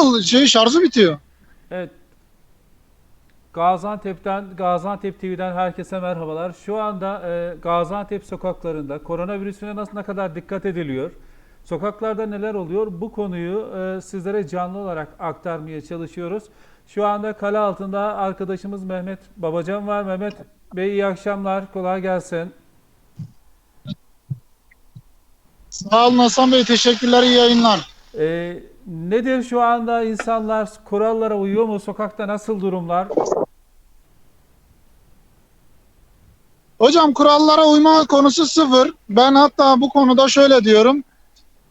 ol şey şarjı bitiyor. Evet. Gaziantep'ten, Gaziantep TV'den herkese merhabalar. Şu anda e, Gaziantep sokaklarında koronavirüsüne nasıl ne kadar dikkat ediliyor? Sokaklarda neler oluyor? Bu konuyu e, sizlere canlı olarak aktarmaya çalışıyoruz. Şu anda kale altında arkadaşımız Mehmet Babacan var. Mehmet Bey iyi akşamlar, kolay gelsin. Sağ olun Hasan Bey teşekkürler iyi yayınlar. E, nedir şu anda insanlar kurallara uyuyor mu? Sokakta nasıl durumlar? Hocam kurallara uyma konusu sıfır. Ben hatta bu konuda şöyle diyorum.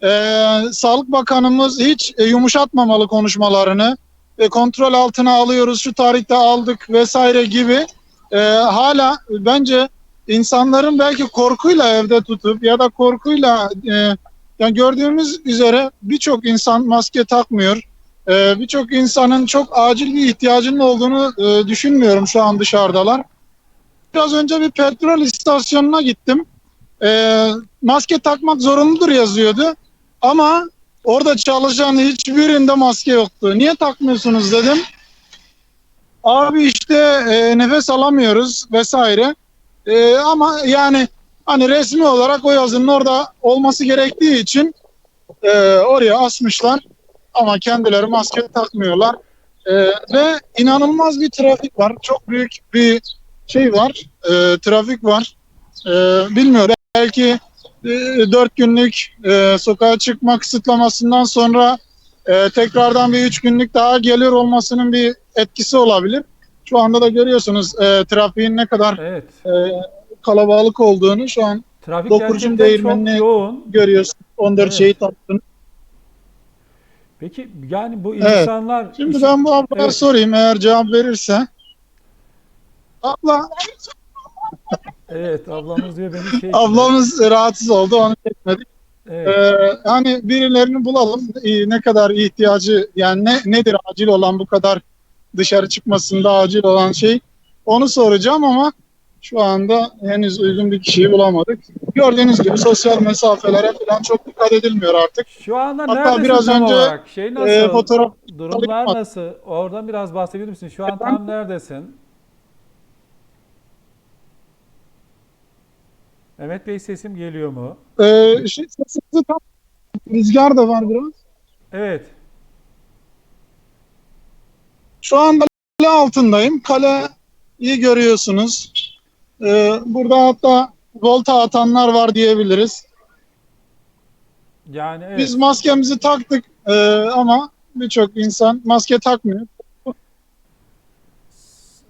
Ee, Sağlık Bakanımız hiç e, yumuşatmamalı konuşmalarını. E, kontrol altına alıyoruz, şu tarihte aldık vesaire gibi. E, hala bence insanların belki korkuyla evde tutup ya da korkuyla e, yani gördüğümüz üzere birçok insan maske takmıyor. E, birçok insanın çok acil bir ihtiyacının olduğunu e, düşünmüyorum şu an dışarıdalar. Biraz önce bir petrol istasyonuna gittim. Ee, maske takmak zorunludur yazıyordu. Ama orada çalışan hiçbirinde maske yoktu. Niye takmıyorsunuz dedim. Abi işte e, nefes alamıyoruz vesaire. E, ama yani hani resmi olarak o yazının orada olması gerektiği için e, oraya asmışlar. Ama kendileri maske takmıyorlar. E, ve inanılmaz bir trafik var. Çok büyük bir şey var, e, trafik var. E, bilmiyorum belki e, 4 günlük e, sokağa çıkma kısıtlamasından sonra e, tekrardan bir 3 günlük daha gelir olmasının bir etkisi olabilir. Şu anda da görüyorsunuz e, trafiğin ne kadar Evet. e, kalabalık olduğunu şu an Trafik çok değirmenine- yoğun. görüyorsun. 14 Evet. şehit hattını. Peki yani bu Evet. insanlar Şimdi ben bu ablaya Evet. sorayım eğer cevap verirse. Abla, Evet ablamız diyor beni şey ablamız rahatsız oldu onu çekmedik. Evet. Ee, hani birilerini bulalım ne kadar ihtiyacı yani ne nedir acil olan bu kadar dışarı çıkmasında acil olan şey onu soracağım ama şu anda henüz uygun bir kişiyi bulamadık. Gördüğünüz gibi sosyal mesafelere falan çok dikkat edilmiyor artık. Şu anda hatta neredesin biraz tam önce, olarak? Şey nasıl? Ee, fotoğraf Durumlar nasıl? Oradan biraz bahsedebilir misin? Şu an tam neredesin? Mehmet Bey sesim geliyor mu? ee, şey, sesinizi tam rüzgar da var biraz. Evet. Şu anda kale altındayım. Kale iyi görüyorsunuz. Ee, burada hatta volta atanlar var diyebiliriz. Yani evet. Biz maskemizi taktık ee, ama birçok insan maske takmıyor.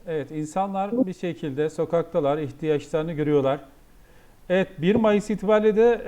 Evet, insanlar bir şekilde sokaktalar, ihtiyaçlarını görüyorlar. Evet, 1 Mayıs itibariyle de